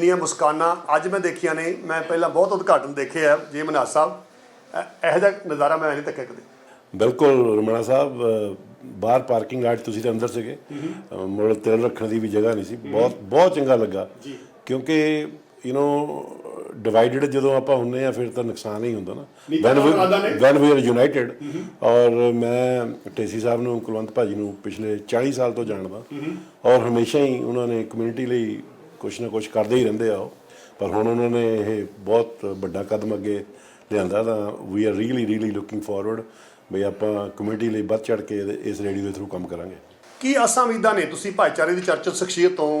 ਜਿੰਨੀਆਂ ਮੁਸਕਾਨਾਂ ਅੱਜ ਮੈਂ ਦੇਖੀਆਂ ਨੇ ਮੈਂ ਪਹਿਲਾਂ ਬਹੁਤ ਉਦਘਾਟਨ ਦੇਖੇ ਆ ਜੇ ਮਨਹਾਸ ਸਾਹਿਬ। ਇਹ- ਜਿਹਾ ਨਜ਼ਾਰਾ ਮੈਂ ਨਹੀਂ ਤੱਕਿਆ ਕਦੇ। ਬਿਲਕੁਲ ਰਮਣਾ ਸਾਹਿਬ ਬਾਹਰ ਪਾਰਕਿੰਗ ਆਟ ਤੁਸੀਂ ਤਾਂ ਅੰਦਰ ਸੀਗੇ। ਮੁੜ ਤੇਲ ਰੱਖਣ ਦੀ ਵੀ ਜਗ੍ਹਾ ਨਹੀਂ ਸੀ। ਬਹੁਤ ਬਹੁਤ ਚੰਗਾ ਲੱਗਾ। ਕਿਉਂਕਿ ਯੂ نو ਡਿਵਾਈਡਡ ਜਦੋਂ ਆਪਾਂ ਹੁੰਨੇ ਆ ਫਿਰ ਤਾਂ ਨੁਕਸਾਨ ਹੀ ਹੁੰਦਾ ਨਾ। ਨਹੀਂ ਤਾਂ When we- ਮੁਰਾਦਾਂ ਨੇ। ਵੈਨ ਵੀ ਆਰ ਯੂਨਾਈਟਿਡ ਔਰ ਮੈਂ ਟੇਸੀ ਸਾਹਿਬ ਨੂੰ ਕੁਲਵੰਤ ਭਾਜੀ ਨੂੰ ਪਿਛਲੇ 40 ਸਾਲ ਤੋਂ ਜਾਣਦਾ। ਔਰ ਹਮੇਸ਼ਾ ਹੀ ਉਹਨਾਂ ਨੇ ਕਮਿਊਨਿਟੀ ਲਈ ਕੁਝ ਨਾ ਕੁਝ ਕਰਦੇ ਹੀ ਰਹਿੰਦੇ ਆ ਉਹ। ਪਰ ਹੁਣ ਉਹਨਾਂ ਨੇ ਇਹ ਬਹੁਤ ਵੱਡਾ ਕਦਮ ਅੱਗੇ ਲਿਆਂਦਾ ਤਾਂ we are really really looking forward ਵੀ ਆਪਾਂ ਕਮਿਊਨਿਟੀ ਲਈ ਵੱਧ ਚੜ ਕੇ ਇਸ ਰੇਡੀਓ ਦੇ ਥਰੂ ਕੰਮ ਕਰਾਂਗੇ। ਕੀ ਆਸਾਂ ਉਮੀਦਾਂ ਨੇ ਤੁਸੀਂ ਭਾਈਚਾਰੇ ਦੀ ਚਰਚਿਤ ਸ਼ਖਸੀਅਤ ਤੋਂ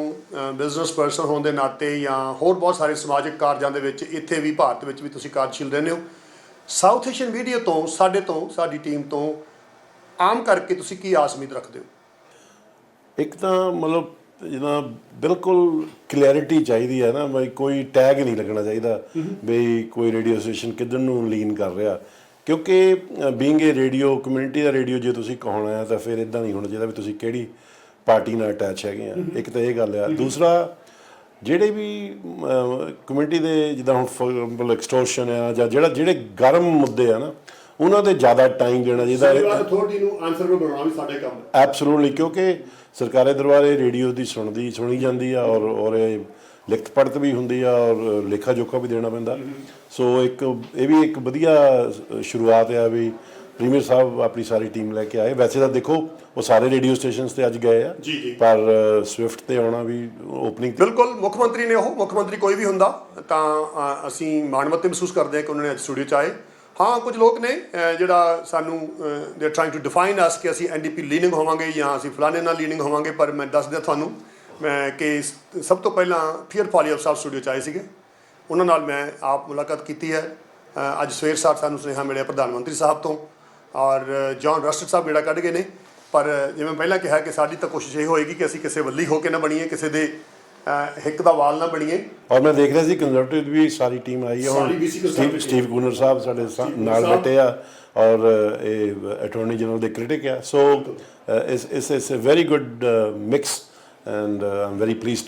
ਬਿਜ਼ਨਸ ਪਰਸਨ ਹੋਣ ਦੇ ਨਾਤੇ ਜਾਂ ਹੋਰ ਬਹੁਤ ਸਾਰੇ ਸਮਾਜਿਕ ਕਾਰਜਾਂ ਦੇ ਵਿੱਚ ਇੱਥੇ ਵੀ ਭਾਰਤ ਵਿੱਚ ਵੀ ਤੁਸੀਂ ਕਾਰਜਸ਼ੀਲ ਰਹਿੰਦੇ ਹੋ? ਸਾਊਥ ਏਸ਼ੀਅਨ ਮੀਡੀਆ ਤੋਂ ਸਾਡੇ ਤੋਂ ਸਾਡੀ ਟੀਮ ਤੋਂ ਆਮ ਕਰਕੇ ਤੁਸੀਂ ਕੀ ਆਸ ਉਮੀਦ ਰੱਖਦੇ ਹੋ? ਇੱਕ ਤਾਂ ਮਤਲਬ ਜਿਹਦਾ ਬਿਲਕੁਲ ਕਲੈਰਿਟੀ ਚਾਹੀਦੀ ਹੈ ਨਾ, ਬਈ ਕੋਈ ਟੈਗ ਨਹੀਂ ਲੱਗਣਾ ਚਾਹੀਦਾ ਬਈ ਕੋਈ ਰੇਡੀਓ ਸਟੇਸ਼ਨ ਕਿੱਧਰ ਨੂੰ ਲੀਨ ਕਰ ਰਿਹਾ। ਕਿਉਂਕਿ ਬੀਇੰਗ ਏ ਰੇਡੀਓ ਕਮਿਊਨਿਟੀ ਦਾ ਰੇਡੀਓ ਜੇ ਤੁਸੀਂ ਕਹਾਉਣਾ ਹੈ, ਤਾਂ ਫਿਰ ਇਦਾਂ ਨਹੀਂ ਹੋਣਾ ਚਾਹੀਦਾ ਵੀ ਤੁਸੀਂ ਕਿਹੜੀ ਪਾਰਟੀ ਨਾਲ ਅਟੈਚ ਹੈਗੇ ਆ। ਇੱਕ ਤਾਂ ਇਹ ਗੱਲ ਆ। ਦੂਸਰਾ, ਜਿਹੜੇ ਵੀ ਕਮਿਊਨਿਟੀ ਦੇ ਜਿੱਦਾਂ ਹੁਣ ਫੋਰ ਐਕਸਟੋਰਸ਼ਨ ਆ ਜਾਂ ਜਿਹੜਾ, ਜਿਹੜੇ ਗਰਮ ਮੁੱਦੇ ਆ ਨਾ ਉਹਨਾਂ ਤੇ ਜ਼ਿਆਦਾ ਟਾਈਮ ਦੇਣਾ ਚਾਹੀਦਾ ਅਥਾਰਟੀ ਨੂੰ ਆਨਸਰੇਬਲ ਬਣਾਉਣਾ ਵੀ ਸਾਡੇ ਕੰਮ ਐਬਸੋਲੂਟਲੀ ਕਿਉਂਕਿ ਸਰਕਾਰੀ ਦਰਬਾਰੇ ਰੇਡੀਓ ਦੀ ਸੁਣਦੀ ਸੁਣੀ ਜਾਂਦੀ ਆ ਔਰ ਔਰ ਇਹ ਲਿਖਤ ਪੜਤ ਵੀ ਹੁੰਦੀ ਆ ਔਰ ਲੇਖਾ ਜੋਖਾ ਵੀ ਦੇਣਾ ਪੈਂਦਾ। ਸੋ ਇੱਕ ਇਹ ਵੀ ਇੱਕ ਵਧੀਆ ਸ਼ੁਰੂਆਤ ਆ ਵੀ ਪ੍ਰੀਮੀਅਰ ਸਾਹਿਬ ਆਪਣੀ ਸਾਰੀ ਟੀਮ ਲੈ ਕੇ ਆਏ। ਵੈਸੇ ਤਾਂ ਦੇਖੋ ਉਹ ਸਾਰੇ ਰੇਡੀਓ ਸਟੇਸ਼ਨਸ ਤੇ ਅੱਜ ਗਏ ਆ। ਪਰ ਸਵਿਫਟ ਤੇ ਆਉਣਾ ਵੀ ਓਪਨਿੰਗ ਬਿਲਕੁਲ ਮੁੱਖ ਮੰਤਰੀ ਨੇ ਉਹ ਮੁੱਖ ਮੰਤਰੀ ਕੋਈ ਵੀ ਹੁੰਦਾ ਤਾਂ ਅਸੀਂ ਮਾਣਮੱਤੇ ਮਹਿਸੂਸ ਕਰਦੇ ਹਾਂ ਕਿ ਉਹਨਾਂ ਨੇ ਅੱਜ ਸਟੂਡੀਓ 'ਚ ਆਏ। ਹਾਂ, ਕੁਝ ਲੋਕ ਨੇ ਜਿਹੜਾ ਸਾਨੂੰ they are trying to define us ਕਿ ਅਸੀਂ ਐਨਡੀਪੀ ਲੀਨਿੰਗ ਹੋਵਾਂਗੇ ਜਾਂ ਅਸੀਂ ਫਲਾਣੇ ਨਾਲ ਲੀਨਿੰਗ ਹੋਵਾਂਗੇ, ਪਰ ਮੈਂ ਦੱਸ ਦਿਆਂ ਤੁਹਾਨੂੰ, ਮੈਂ ਕਿ ਸਭ ਤੋਂ ਪਹਿਲਾਂ ਫੀਅਰ ਫਾਲੀਅਰ ਸਾਹਿਬ ਸਟੂਡੀਓ 'ਚ ਆਏ ਸੀਗੇ। ਉਹਨਾਂ ਨਾਲ ਮੈਂ ਆਪ ਮੁਲਾਕਾਤ ਕੀਤੀ ਹੈ। ਅੱਜ ਸਵੇਰ ਸਾਰ ਸਾਨੂੰ ਸੁਨੇਹਾ ਮਿਲਿਆ ਪ੍ਰਧਾਨ ਮੰਤਰੀ ਸਾਹਿਬ ਤੋਂ, ਔਰ ਜੌਨ ਰਸਟ ਸਾਹਿਬ ਜਿਹੜਾ ਕੱਢ ਗਏ ਨੇ। ਪਰ ਜਿਵੇਂ ਪਹਿਲਾਂ ਕਿਹਾ ਕਿ ਸਾਡੀ ਤਾਂ ਕੋਸ਼ਿਸ਼ ਇਹ ਹੋਏਗੀ ਕਿ ਅਸੀਂ ਕਿਸੇ ਵੱਲੀ ਹੋ ਕੇ ਨਾ ਬਣੀਏ, ਕਿਸੇ ਦੇ ਹਿੱਕ ਦਾ ਵਾਲ ਨਾ ਬਣੀਏ। ਔਰ ਮੈਂ ਦੇਖ ਰਿਹਾ ਸੀ ਕੰਜ਼ਰਵੇਟਿਵ ਵੀ ਸਾਰੀ ਟੀਮ ਆਈ ਹੈ। ਸਾਰੀ ਹੁਣ BC Steve conservative Steve Gunner sahib ਸਾਡੇ ਸਾ- ਨਾਲ ਸਾਹਿਬ। ਬੈਠੇ ਆ ਔਰ ਇਹ ਅਟਾਰਨੀ ਜਨਰਲ ਦੇ ਕ੍ਰਿਟਿਕ ਆ। So is is is a very good mix and I'm very pleased